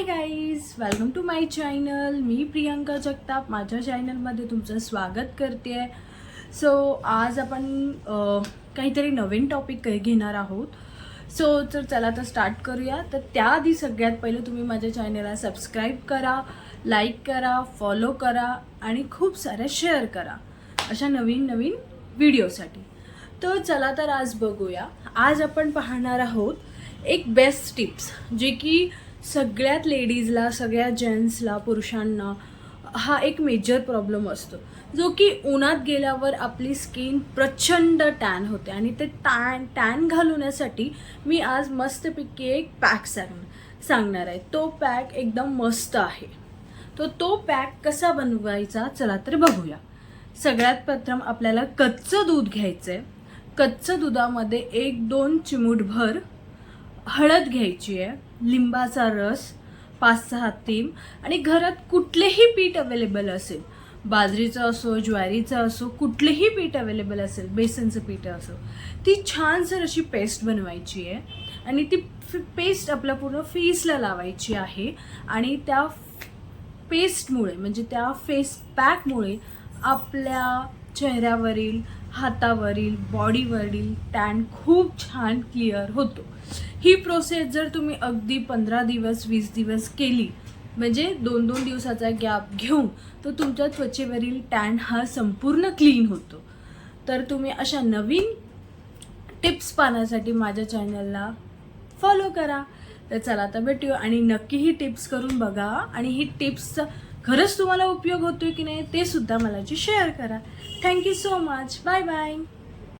Hi guys welcome to my channel मी प्रियंका जगताप. माझ्या चॅनलमध्ये तुमचं स्वागत करते. आहे सो आज आपण काहीतरी नवीन टॉपिक घेणार आहोत. सो तर चला तर स्टार्ट करूया. तर त्याआधी सगळ्यात पहिलं तुम्ही माझ्या चॅनलला सबस्क्राईब करा लाईक करा फॉलो करा आणि खूप साऱ्या शेअर करा अशा नवीन नवीन व्हिडिओसाठी तर चला तर आज बघूया. आज आपण पाहणार आहोत एक बेस्ट टिप्स जे की सगळ्यात लेडीजला सगळ्या जेंट्सला पुरुषांना हा एक मेजर प्रॉब्लेम असतो. जो की उन्हात गेल्यावर आपली स्किन प्रचंड टॅन होते आणि ते टॅन टॅन घालवण्यासाठी मी आज मस्तपैकी एक पॅक सांग सांगणार आहे. तो पॅक एकदम मस्त आहे. तो तो पॅक कसा बनवायचा चला तर बघूया. सगळ्यात प्रथम आपल्याला कच्चं दूध घ्यायचं आहे कच्चं दुधामध्ये एक दोन चिमूटभर हळद घ्यायची आहे लिंबाचा रस पाच सहा तीम आणि घरात कुठलेही पीठ अवेलेबल असेल बाजरीचं असो ज्वारीचं असो कुठलेही पीठ अवेलेबल असेल बेसनचं पीठ असो ती छानसर अशी पेस्ट बनवायची आहे आणि ती पेस्ट आपल्या पूर्ण फेसला लावायची आहे आणि त्या पेस्टमुळे म्हणजे त्या फेस पॅकमुळे आपल्या चेहऱ्यावरील हातावरील बॉडीवरील टॅन खूप छान क्लिअर होतो. ही प्रोसेस जर तुम्ही अगदी पंधरा दिवस वीस दिवस केली म्हणजे दोन दोन दिवसाचा गॅप घेऊन तर तुमच्या त्वचेवरील टॅन हा संपूर्ण क्लीन होतो. तर तुम्ही अशा नवीन टिप्स पाहण्यासाठी माझ्या चॅनलला फॉलो करा. तर चला आता भेटूया. आणि नक्की ही टिप्स करून बघा. आणि ही टिप्सचा खरंच तुम्हाला उपयोग होतोय की नाही ते सुद्धा मला शेअर करा. Thank you so much bye bye